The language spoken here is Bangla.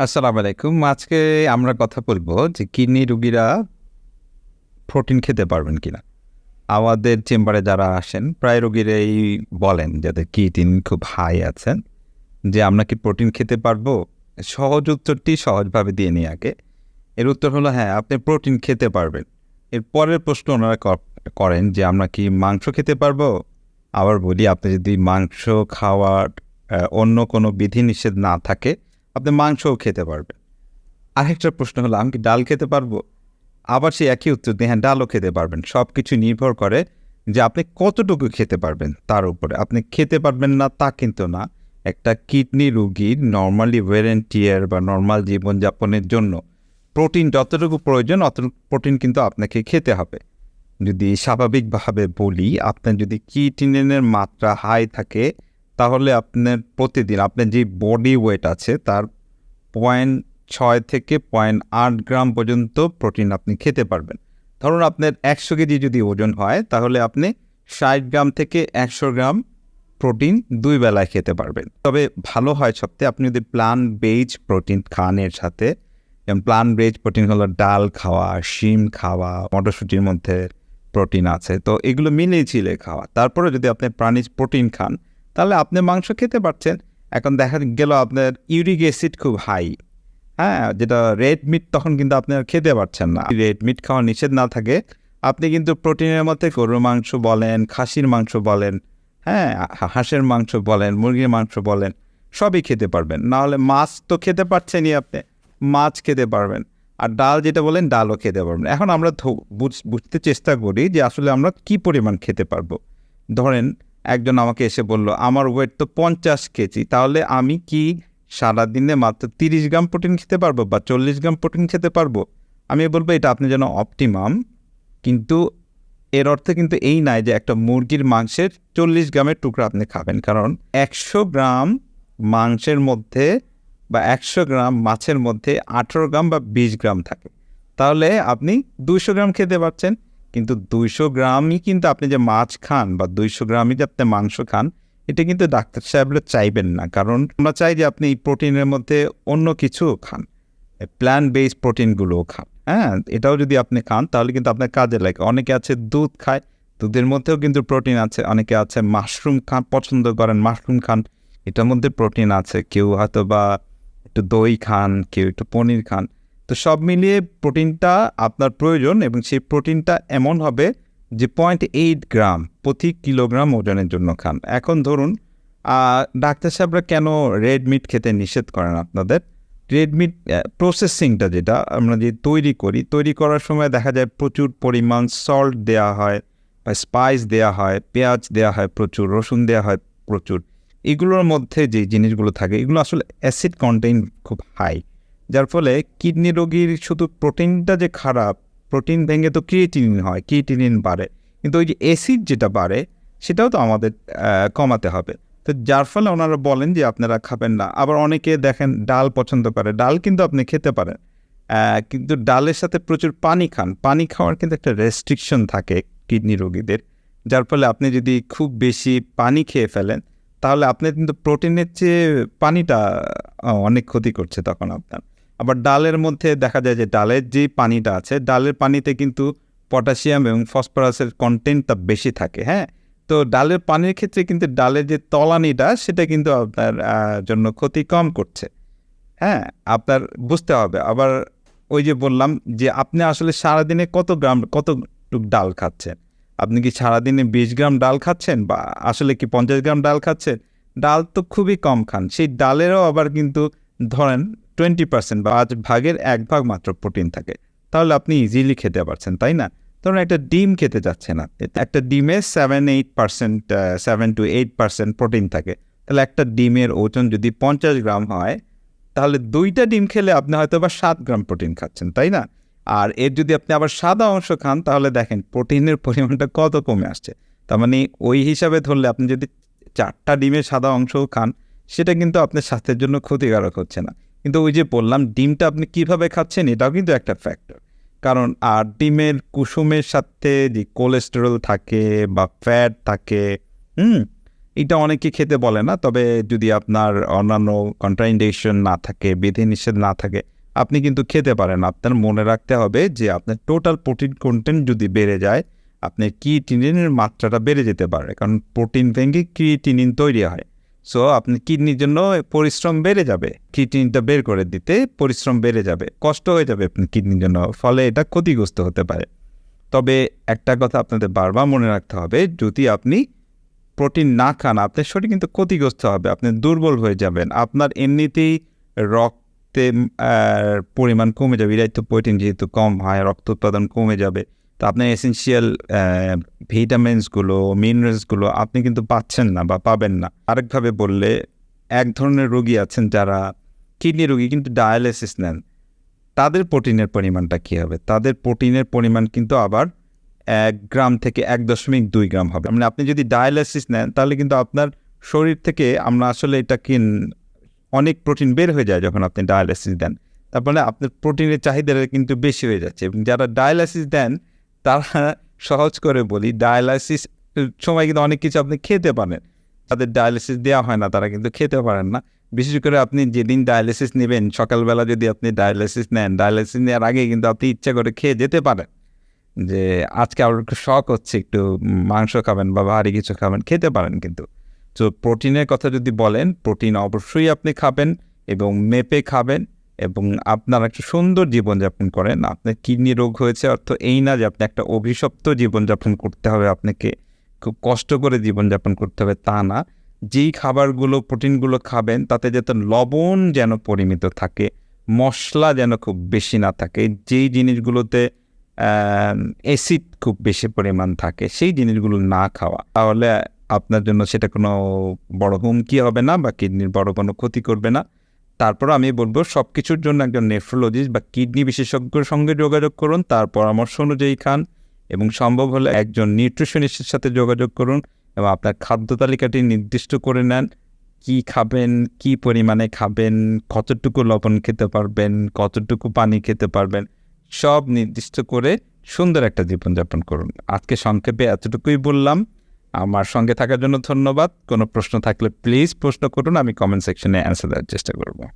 আসসালামু আলাইকুম। আজকে আমরা কথা বলব যে কিডনি রুগীরা প্রোটিন খেতে পারবেন কিনা। আমাদের চেম্বারে যারা আসেন, প্রায় রুগীরাই বলেন যাদের কিডনি খুব হাই আছেন যে আমরা কি প্রোটিন খেতে পারব? সহজ উত্তরটি সহজভাবে দিয়ে নিই আগে। এর উত্তর হলো হ্যাঁ আপনি প্রোটিন খেতে পারবেন। এর পরের প্রশ্ন ওনারা ক- করেন যে আমরা কি মাংস খেতে পারব? আবার বলি, আপনি যদি মাংস খাওয়ার অন্য কোনো বিধিনিষেধ না থাকে আপনি মাংসও খেতে পারবেন। আরেকটা প্রশ্ন হলো, আমি কি ডাল খেতে পারব? আবার সেই একই উত্তর দিয়ে হ্যাঁ ডালও খেতে পারবেন। সব কিছু নির্ভর করে যে আপনি কতটুকু খেতে পারবেন তার উপরে। আপনি খেতে পারবেন না, তা কিন্তু না। একটা কিডনি রুগীর নর্মালি ওয়ারেন্টিয়ার বা নর্মাল জীবনযাপনের জন্য প্রোটিন যতটুকু প্রয়োজন অত প্রোটিন কিন্তু আপনাকে খেতে হবে। যদি স্বাভাবিকভাবে বলি, আপনার যদি কিটিনের মাত্রা হাই থাকে তাহলে আপনার প্রতিদিন, আপনার যে বডি ওয়েট আছে, তার পয়েন্ট ছয় থেকে পয়েন্ট আট গ্রাম পর্যন্ত প্রোটিন আপনি খেতে পারবেন। ধরুন আপনার একশো কেজি যদি ওজন হয়, তাহলে আপনি ষাট গ্রাম থেকে একশো গ্রাম প্রোটিন দুই বেলায় খেতে পারবেন। তবে ভালো হয় সপ্তাহে আপনি যদি প্লান বেজ প্রোটিন খান এর সাথে, যেমন প্লান বেজ প্রোটিন হলো ডাল খাওয়া, শিম খাওয়া, মটরশুঁটির মধ্যে প্রোটিন আছে, তো এগুলো মিলিয়ে ছিলে খাওয়া। তারপরে যদি আপনি প্রাণীজ প্রোটিন খান তাহলে আপনি মাংস খেতে পারছেন। এখন দেখা গেল আপনার ইউরিক অ্যাসিড খুব হাই। হ্যাঁ যেটা রেড মিট তখন কিন্তু আপনি আর খেতে পারছেন না। রেড মিট খাওয়া নিষেধ না থাকে। আপনি কিন্তু প্রোটিনের মধ্যে গরুর মাংস বলেন, খাসির মাংস বলেন হ্যাঁ হাঁসের মাংস বলেন, মুরগির মাংস বলেন, সবই খেতে পারবেন। না হলে মাছ তো খেতে পারছেনই আপনি, মাছ খেতে পারবেন। আর ডাল যেটা বলেন, ডালও খেতে পারবেন। এখন আমরা বুঝতে চেষ্টা করি যে আসলে আমরা কি পরিমাণ খেতে পারব। ধরেন একজন আমাকে এসে বলল, আমার ওয়েট তো পঞ্চাশ কেজি, তাহলে আমি কি সারাদিনে মাত্র তিরিশ গ্রাম প্রোটিন খেতে পারব বা চল্লিশ গ্রাম প্রোটিন খেতে পারব? আমি বলব, এটা আপনি যেন অপটিমাম কিন্তু এর অর্থে কিন্তু এই নয় যে একটা মুরগির মাংসের চল্লিশ গ্রামের টুকরা আপনি খাবেন, কারণ একশো গ্রাম মাংসের মধ্যে বা একশো গ্রাম মাছের মধ্যে আঠেরো গ্রাম বা বিশ গ্রাম থাকে। তাহলে আপনি দুশো গ্রাম খেতে পারছেন কিন্তু দুইশো গ্রামই কিন্তু আপনি যে মাছ খান বা দুইশো গ্রামই যে আপনি মাংস খান, এটা কিন্তু ডাক্তার সাহেবরা চাইবেন না। কারণ আমরা চাই যে আপনি এই প্রোটিনের মধ্যে অন্য কিছু খান প্ল্যান বেসড প্রোটিনগুলোও খান। হ্যাঁ এটাও যদি আপনি খান, তাহলে কিন্তু আপনার কাজে লাগে। অনেকে আছে দুধ খায়, দুধের মধ্যেও কিন্তু প্রোটিন আছে। অনেকে আছে মাশরুম খান, পছন্দ করেন মাশরুম খান, এটার মধ্যে প্রোটিন আছে। কেউ হয়তো বা একটু দই খান, কেউ একটু পনির খান। তো সব মিলিয়ে প্রোটিনটা আপনার প্রয়োজন এবং সেই প্রোটিনটা এমন হবে যে পয়েন্ট এইট গ্রাম প্রতি কিলোগ্রাম ওজনের জন্য খান। এখন ধরুন ডাক্তার সাহেবরা কেন রেড মিট খেতে নিষেধ করেন আপনাদের? রেড মিট প্রসেসিংটা যেটা আমরা যে তৈরি করি, তৈরি করার সময় দেখা যায় প্রচুর পরিমাণ সল্ট দেওয়া হয় বা স্পাইস দেওয়া হয়, পেঁয়াজ দেওয়া হয় প্রচুর, রসুন দেওয়া হয় প্রচুর। এগুলোর মধ্যে যে জিনিসগুলো থাকে, এগুলো আসলে অ্যাসিড কন্টেইন খুব হাই যার ফলে কিডনি রোগীর শুধু প্রোটিনটা যে খারাপ, প্রোটিন ভেঙে তো ক্রিয়েটিনিন হয়, ক্রিয়েটিনিন বাড়ে। কিন্তু ওই যে অ্যাসিড যেটা বাড়ে, সেটাও তো আমাদের কমাতে হবে। তো যার ফলে ওনারা বলেন যে আপনারা খাবেন না। আবার অনেকে দেখেন ডাল পছন্দ করে। ডাল কিন্তু আপনি খেতে পারেন। কিন্তু ডালের সাথে প্রচুর পানি খান। পানি খাওয়ার কিন্তু একটা রেস্ট্রিকশন থাকে কিডনি রোগীদের। যার ফলে আপনি যদি খুব বেশি পানি খেয়ে ফেলেন, তাহলে আপনি কিন্তু প্রোটিনের চেয়ে পানিটা অনেক ক্ষতি করছে তখন আপনার। আবার ডালের মধ্যে দেখা যায় যে ডালের যে পানিটা আছে, ডালের পানিতে কিন্তু পটাশিয়াম এবং ফসফরাসের কন্টেন্টটা বেশি থাকে হ্যাঁ? তো ডালের পানির ক্ষেত্রে কিন্তু ডালের যে তলানিটা, সেটা কিন্তু আপনার জন্য ক্ষতি কম করছে হ্যাঁ? আপনার বুঝতে হবে। আবার ওই যে বললাম যে আপনি আসলে সারাদিনে কত গ্রাম, কতটুক ডাল খাচ্ছেন? আপনি কি সারাদিনে বিশ গ্রাম ডাল খাচ্ছেন বা আসলে কি পঞ্চাশ গ্রাম ডাল খাচ্ছেন? ডাল তো খুবই কম খান। সেই ডালেরও আবার কিন্তু ধরেন টোয়েন্টি পার্সেন্ট বা পাঁচ ভাগের এক ভাগ মাত্র প্রোটিন থাকে। তাহলে আপনি ইজিলি খেতে পারছেন, তাই না? ধরুন একটা ডিম খেতে যাচ্ছে না, একটা ডিমে seven eight percent seven to eight percent protein থাকে। তাহলে একটা ডিমের ওজন যদি পঞ্চাশ গ্রাম হয়, তাহলে দুইটা ডিম খেলে আপনি হয়তো বা সাত গ্রাম প্রোটিন খাচ্ছেন, তাই না? আর এর যদি আপনি আবার সাদা অংশ খান, তাহলে দেখেন প্রোটিনের পরিমাণটা কত কমে আসছে। তার মানে ওই হিসাবে ধরলে আপনি যদি চারটা ডিমের সাদা অংশও খান, সেটা কিন্তু আপনার স্বাস্থ্যের জন্য ক্ষতিকারক হচ্ছে না। কিন্তু ওই যে বললাম, ডিমটা আপনি কীভাবে খাচ্ছেন এটাও কিন্তু একটা ফ্যাক্টর কারণ, আর ডিমের কুসুমের সাথে যে কোলেস্টেরল থাকে বা ফ্যাট থাকে, হুম, এটা অনেকে খেতে বলে না। তবে যদি আপনার অন্যান্য কন্ট্রাইন্ডেশন না থাকে, বিধিনিষেধ না থাকে, আপনি কিন্তু খেতে পারেন। আপনার মনে রাখতে হবে যে আপনার টোটাল প্রোটিন কন্টেন্ট যদি বেড়ে যায় আপনার কিটিনের মাত্রাটা বেড়ে যেতে পারে। কারণ প্রোটিন ভেঙে ক্রিয়েটিনিন তৈরি হয়। সো আপনি কিডনির জন্য পরিশ্রম বেড়ে যাবে। কিডনিটা বের করে দিতে পরিশ্রম বেড়ে যাবে। কষ্ট হয়ে যাবে আপনি কিডনির জন্য, ফলে এটা ক্ষতিগ্রস্ত হতে পারে। তবে একটা কথা আপনাদের বারবার মনে রাখতে হবে, যদি আপনি প্রোটিন না খান, আপনার শরীর কিন্তু ক্ষতিগ্রস্ত হবে, আপনি দুর্বল হয়ে যাবেন। আপনার এমনিতেই রক্তে পরিমাণ কমে যাবে ইরাইত প্রোটিন যেহেতু কম, হয়, রক্ত উৎপাদন কমে যাবে। তো আপনার এসেন্সিয়াল ভিটামিনসগুলো মিনারেলসগুলো আপনি কিন্তু পাচ্ছেন না বা পাবেন না। আরেকভাবে বললে, এক ধরনের রোগী আছেন যারা কিডনি রোগী কিন্তু ডায়ালিসিস নেন। তাদের প্রোটিনের পরিমাণটা কী হবে? তাদের প্রোটিনের পরিমাণ কিন্তু আবার এক গ্রাম থেকে এক দশমিক দুই গ্রাম হবে। মানে আপনি যদি ডায়ালিসিস নেন, তাহলে কিন্তু আপনার শরীর থেকে আমরা আসলে এটা কি অনেক প্রোটিন বের হয়ে যায় যখন আপনি ডায়ালিসিস দেন। তারপরে আপনার প্রোটিনের চাহিদাটা কিন্তু বেশি হয়ে যাচ্ছে এবং যারা ডায়ালিসিস দেন তারা সহজ করে বলি ডায়ালাইসিস সময় কিন্তু অনেক কিছু আপনি খেতে পারেন। তাদের ডায়ালিসিস দেওয়া হয় না, তারা কিন্তু খেতে পারেন না। বিশেষ করে আপনি যেদিন ডায়ালিসিস নেবেন, সকালবেলা যদি আপনি ডায়ালিসিস নেন ডায়ালিসিস নেওয়ার আগে কিন্তু আপনি ইচ্ছা করে খেয়ে যেতে পারেন। যে আজকে আমার একটু শখ হচ্ছে, একটু মাংস খাবেন বা ভারী কিছু খাবেন, খেতে পারেন কিন্তু। তো প্রোটিনের কথা যদি বলেন প্রোটিন অবশ্যই আপনি খাবেন এবং মেপে খাবেন। এবং আপনার একটা সুন্দর জীবনযাপন করেন? আপনার কিডনি রোগ হয়েছে, অর্থ এই না যে আপনি একটা অভিশপ্ত জীবনযাপন করতে হবে আপনাকে, খুব কষ্ট করে জীবনযাপন করতে হবে, তা না। যেই খাবারগুলো, প্রোটিনগুলো খাবেন, তাতে যাতে লবণ যেন পরিমিত থাকে, মশলা যেন খুব বেশি না থাকে, যেই জিনিসগুলোতে অ্যাসিড খুব বেশি পরিমাণ থাকে, সেই জিনিসগুলো না খাওয়া, তাহলে আপনার জন্য সেটা কোনো বড় হুমকি হবে না বা কিডনির বড় কোনো ক্ষতি করবে না। তারপর আমি বলব সব কিছুর জন্য একজন নেফ্রোলজিস্ট বা কিডনি বিশেষজ্ঞের সঙ্গে যোগাযোগ করুন, তার পরামর্শ অনুযায়ী খান এবং সম্ভব হলে একজন নিউট্রিশনিস্টের সাথে যোগাযোগ করুন এবং আপনার খাদ্য তালিকাটি নির্দিষ্ট করে নেন, কি খাবেন, কি পরিমাণে খাবেন, কতটুকু লবণ খেতে পারবেন, কতটুকু পানি খেতে পারবেন, সব নির্দিষ্ট করে সুন্দর একটা জীবনযাপন করুন। আজকে সংক্ষেপে এতটুকুই বললাম। আমার সঙ্গে থাকার জন্য ধন্যবাদ। কোনো প্রশ্ন থাকলে প্লিজ প্রশ্ন করুন, আমি কমেন্ট সেকশনে অ্যান্সার দেওয়ার চেষ্টা করব।